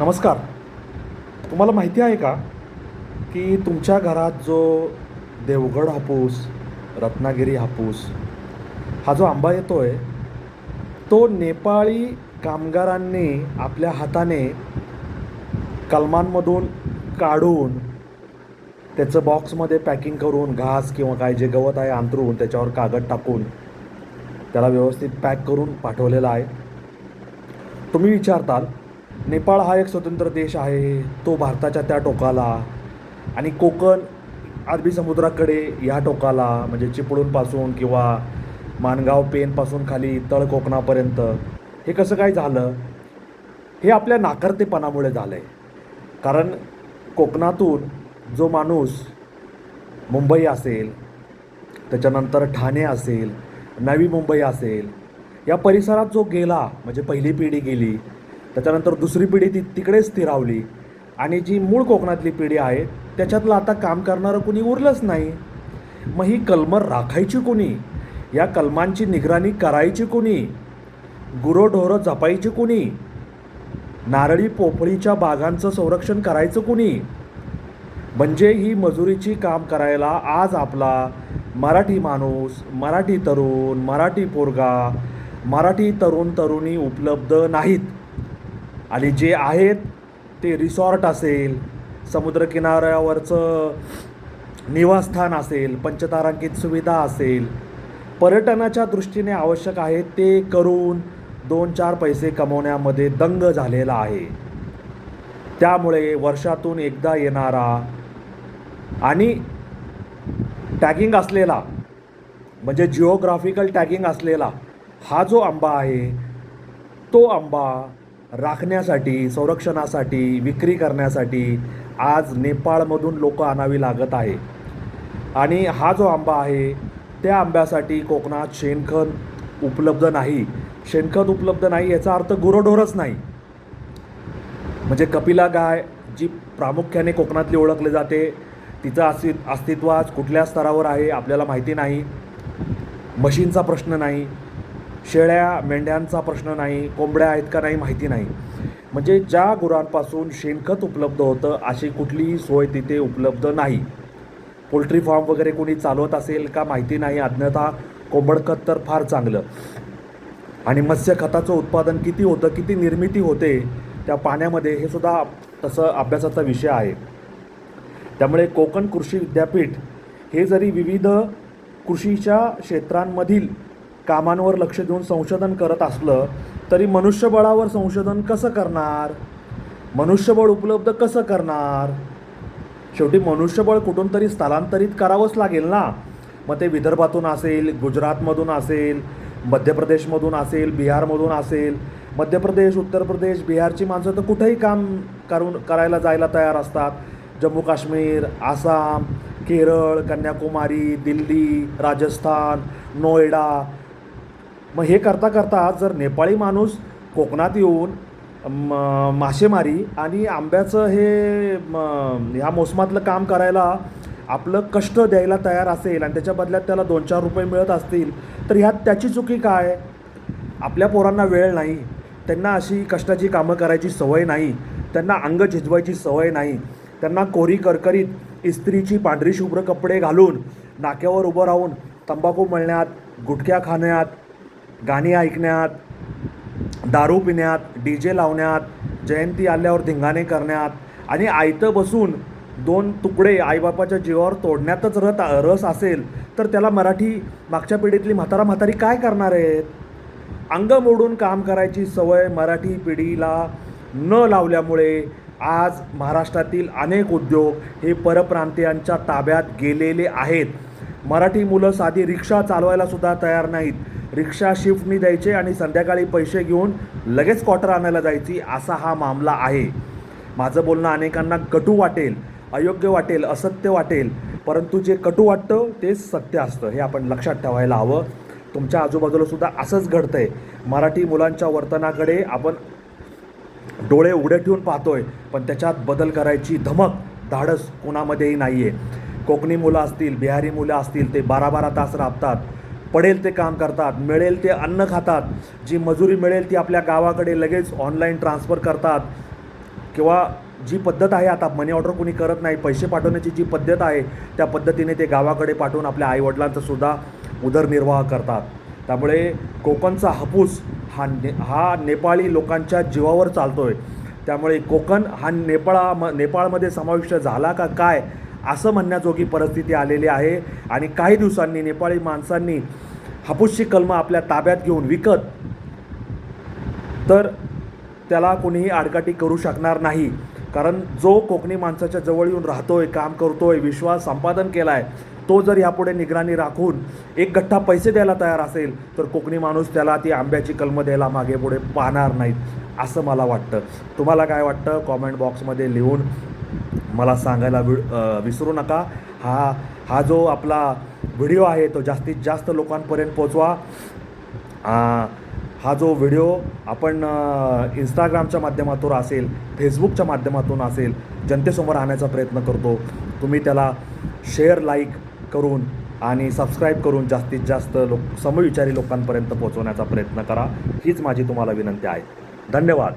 नमस्कार. तुम्हाला माहिती आहे का की तुमच्या घरात जो देवगड हापूस रत्नागिरी हापूस हा जो आंबा येतो आहे तो नेपाळी कामगारांनी आपल्या हाताने कलमांमधून काढून त्याचं बॉक्समध्ये पॅकिंग करून घास किंवा काय जे गवत आहे अंतरून त्याच्यावर कागद टाकून त्याला व्यवस्थित पॅक करून पाठवलेला आहे. तुम्ही विचारताल नेपाळ हा एक स्वतंत्र देश आहे. तो भारताच्या त्या टोकाला आणि कोकण अरबी समुद्राकडे या टोकाला म्हणजे चिपळूणपासून किंवा माणगाव पेनपासून खाली तळ कोकणापर्यंत हे कसं काय झालं? हे आपल्या नाकर्तेपणामुळे झालं आहे कारण कोकणातून जो माणूस मुंबई असेल त्याच्यानंतर ठाणे असेल नवी मुंबई असेल या परिसरात जो गेला म्हणजे पहिली पिढी गेली त्याच्यानंतर दुसरी पिढी ती तिकडेच स्थिरावली. आणि जी मूळ कोकणातली पिढी आहे त्याच्यातलं आता काम करणारं कुणी उरलंच नाही. मग ही कलमं राखायची कुणी? या कलमांची निगराणी करायची कुणी? गुरंढोरं जपायची कुणी? नारळी पोफळीच्या बागांचं संरक्षण करायचं कुणी? म्हणजे ही मजुरीची काम करायला आज आपला मराठी माणूस मराठी तरुण मराठी पोरगा मराठी तरुण तरुणी उपलब्ध नाहीत. आणि जे आहेत ते रिसॉर्ट असेल समुद्रकिनाऱ्यावरचं निवासस्थान असेल पंचतारांकित सुविधा असेल पर्यटनाच्या दृष्टीने आवश्यक आहे ते करून दोन चार पैसे कमवण्यामध्ये दंग झालेला आहे. त्यामुळे वर्षातून एकदा येणारा आणि टॅगिंग असलेला म्हणजे जिओग्राफिकल टॅगिंग असलेला हा जो आंबा आहे तो आंबा राखण्यासाठी संरक्षणासाठी विक्री करण्यासाठी आज नेपाळमधून लोक आणावी लागत आहे. आणि हा जो आंबा आहे त्या आंब्यासाठी कोकणात शेणखत उपलब्ध नाही. शेणखत उपलब्ध नाही याचा अर्थ गुरोढोरच नाही. म्हणजे कपिला गाय जी प्रामुख्याने कोकणातली ओळखली जाते तिचं अस्ति अस्तित्व आज कुठल्या स्तरावर आहे आपल्याला माहिती नाही. मशीनचा प्रश्न नाही. शेळ्या मेंढ्यांचा प्रश्न नाही कोंबड्या आहेत का नाही माहिती नाही. म्हणजे ज्या गुरांपासून शेणखत उपलब्ध होतं अशी कुठलीही सोय तिथे उपलब्ध नाही. पोल्ट्री फार्म वगैरे कोणी चालवत असेल का माहिती नाही अज्ञता कोंबडखत तर फार चांगलं. आणि मत्स्य खताचं उत्पादन किती होतं किती निर्मिती होते त्या पाण्यामध्ये हे सुद्धा तसं अभ्यासाचा विषय आहे. त्यामुळे कोकण कृषी विद्यापीठ हे जरी विविध कृषीच्या क्षेत्रांमधील कामांवर लक्ष देऊन संशोधन करत असलं तरी मनुष्यबळावर संशोधन कसं करणार? मनुष्यबळ उपलब्ध कसं करणार? शेवटी मनुष्यबळ कुठून तरी स्थलांतरित करावंच लागेल ना? मग ते विदर्भातून असेल गुजरातमधून असेल मध्य प्रदेशमधून असेल बिहारमधून असेल मध्य प्रदेश उत्तर प्रदेश बिहारची माणसं तर कुठेही काम करून करायला जायला तयार असतात. जम्मू काश्मीर आसाम केरळ कन्याकुमारी दिल्ली राजस्थान नोएडा मग हे करता करता जर नेपाळी माणूस कोकणात येऊन म मासेमारी आणि आंब्याचं हे म ह्या मोसमातलं काम करायला आपलं कष्ट द्यायला तयार असेल आणि त्याच्या बदल्यात त्याला दोन चार रुपये मिळत असतील तर ह्यात त्याची चुकी काय? आपल्या पोरांना वेळ नाही. त्यांना अशी कष्टाची कामं करायची सवय नाही. त्यांना अंग झिजवायची सवय नाही. त्यांना कोरी करकरीत इस्त्रीची पांढरी शुभ्र कपडे घालून नाक्यावर उभं राहून तंबाखू मळण्यात गुटख्या खाण्यात गाणी ऐकण्यात दारू पिण्यात डी जे लावण्यात जयंती आल्यावर धिंगाणे करण्यात आणि आयतं बसून दोन तुकडे आईबापाच्या जीवावर तोडण्यातच रत रस असेल तर त्याला मराठी मागच्या पिढीतली म्हातारा म्हातारी काय करणार आहेत? अंग मोडून काम करायची सवय मराठी पिढीला न लावल्यामुळे आज महाराष्ट्रातील अनेक उद्योग हे परप्रांतीयांच्या ताब्यात गेलेले आहेत. मराठी मुलं साधी रिक्षा चालवायला सुद्धा तयार नाहीत. रिक्षा शिफ्टनी द्यायचे आणि संध्याकाळी पैसे घेऊन लगेच क्वार्टर आणायला जायची असा हा मामला आहे. माझं बोलणं अनेकांना कटू वाटेल अयोग्य वाटेल असत्य वाटेल परंतु जे कटू वाटतं तेच सत्य असतं. हे आपण लक्षात ठेवायला हवं. तुमच्या आजूबाजूला सुद्धा असंच घडतं आहे मराठी मुलांच्या वर्तनाकडे आपण डोळे उघडे ठेवून पाहतोय पण त्याच्यात बदल करायची धमक धाडस कोणामध्येही नाही आहे कोकणी मुलं असतील बिहारी मुलं असतील ते बारा बारा तास राबतात. पडेल ते काम करतात मिळेल ते अन्न खातात जी मजुरी मिळेल ती आपल्या गावाकडे लगेच ऑनलाईन ट्रान्सफर करतात. किंवा जी पद्धत आहे आता मनी ऑर्डर कोणी करत नाही पैसे पाठवण्याची जी पद्धत आहे त्या पद्धतीने ते गावाकडे पाठवून आपल्या आईवडिलांचा सुद्धा उदरनिर्वाह करतात. त्यामुळे कोकणचा हापूस हा ने हा नेपाळी लोकांच्या जीवावर चालतो आहे त्यामुळे कोकण हा नेपाळा म नेपाळमध्ये समाविष्ट झाला का काय असं म्हणण्याजोगी परिस्थिती आलेली आहे. आणि काही दिवसांनी नेपाळी माणसांनी हापूसची कलमं आपल्या ताब्यात घेऊन विकत तर त्याला कोणीही आडकाठी करू शकणार नाही. कारण जो कोकणी माणसाच्या जवळ येऊन राहतोय काम करतोय विश्वास संपादन केला आहे तो जर यापुढे निगराणी राखून एक गठ्ठा पैसे द्यायला तयार असेल तर कोकणी माणूस त्याला ती आंब्याची कलमं द्यायला मागे पुढे पाहणार नाहीत असं मला वाटतं. तुम्हाला काय वाटतं? कॉमेंट बॉक्समध्ये लिहून मला सांगायला वि विसरू नका. हा हा जो आपला व्हिडिओ आहे तो जास्तीत जास्त लोकांपर्यंत पोचवा हा जो व्हिडिओ आपण इंस्टाग्रामच्या माध्यमातून असेल फेसबुकच्या माध्यमातून असेल जनतेसमोर आणण्याचा प्रयत्न करतो. तुम्ही त्याला शेअर लाईक करून आणि सबस्क्राईब करून जास्तीत जास्त लोक समविचारी लोकांपर्यंत पोहोचवण्याचा प्रयत्न करा. हीच माझी तुम्हाला विनंती आहे. धन्यवाद.